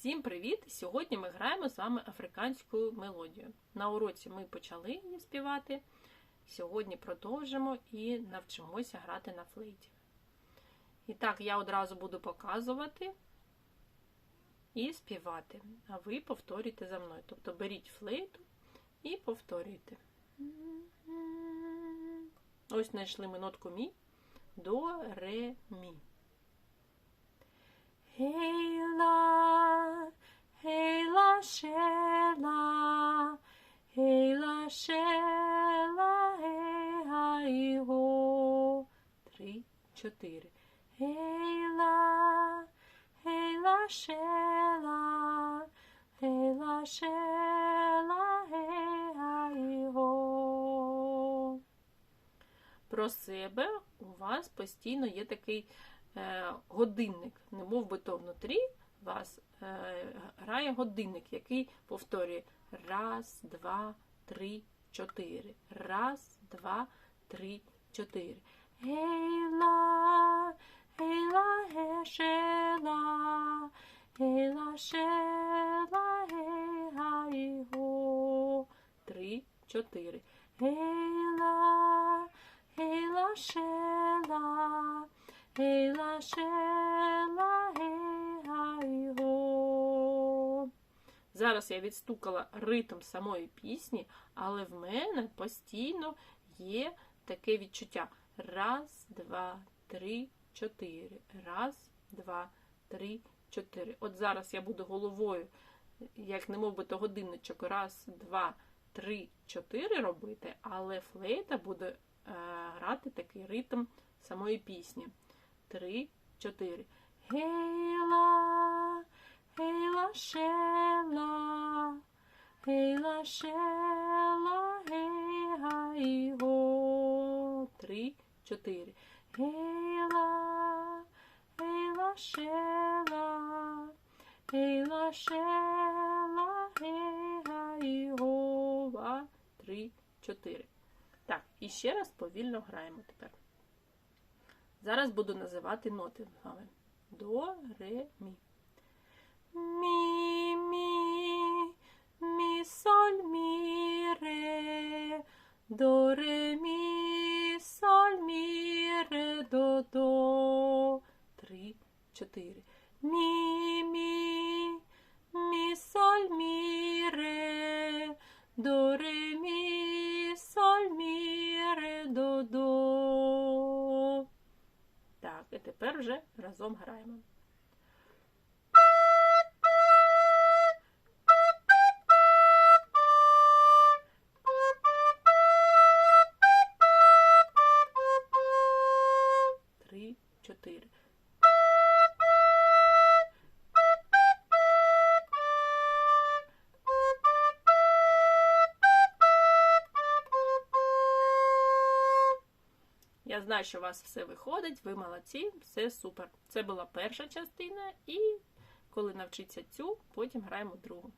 Всім привіт! Сьогодні ми граємо з вами африканську мелодію. На уроці ми почали її співати. Сьогодні продовжимо і навчимося грати на флейті. І так, я одразу буду показувати і співати. А ви повторюйте за мною. Тобто беріть флейту і повторюйте. Ось знайшли ми нотку мі. До, ре, мі. Шела, гейга, іго. Три, чотири. Гейла, гейла, шела, гейла, шела, гейга, іго. Про себе у вас постійно є такий е, годинник, не мов би то внутрі вас е, грає годинник, який повторює раз, два, три, чотири. Раз, два, три, чотири. Гейла, гейла, гешела, гейла, шела, гейга, іго. Три, чотири. Гейла, гейла, шела, гейла, шела, Зараз я відстукала ритм самої пісні, але в мене постійно є таке відчуття. Раз, два, три, чотири. Раз, два, три, чотири. От зараз я буду головою, як не мов би то годинничок, раз, два, три, чотири робити, але флейта буде е, грати такий ритм самої пісні. Три, чотири. Гейла, гейла, шела, гейла, шела, гейга, іго. Три, чотири. Гейла, гейла, шела, гейла, шела, гейга, іго. Два, три, чотири. Так, і ще раз повільно граємо тепер. Зараз буду називати ноти з вами. До, ре, мі. Мі, мі, до, ре, мі, соль, мі, ре, до, до. Три, чотири. Мі, мі, мі, соль, мі, ре, до, ре, мі, соль, мі, ре, до, до. Так, і тепер вже разом граємо. Я знаю, що у вас все виходить, ви молодці, все супер. Це була перша частина, і коли навчиться цю, потім граємо другу.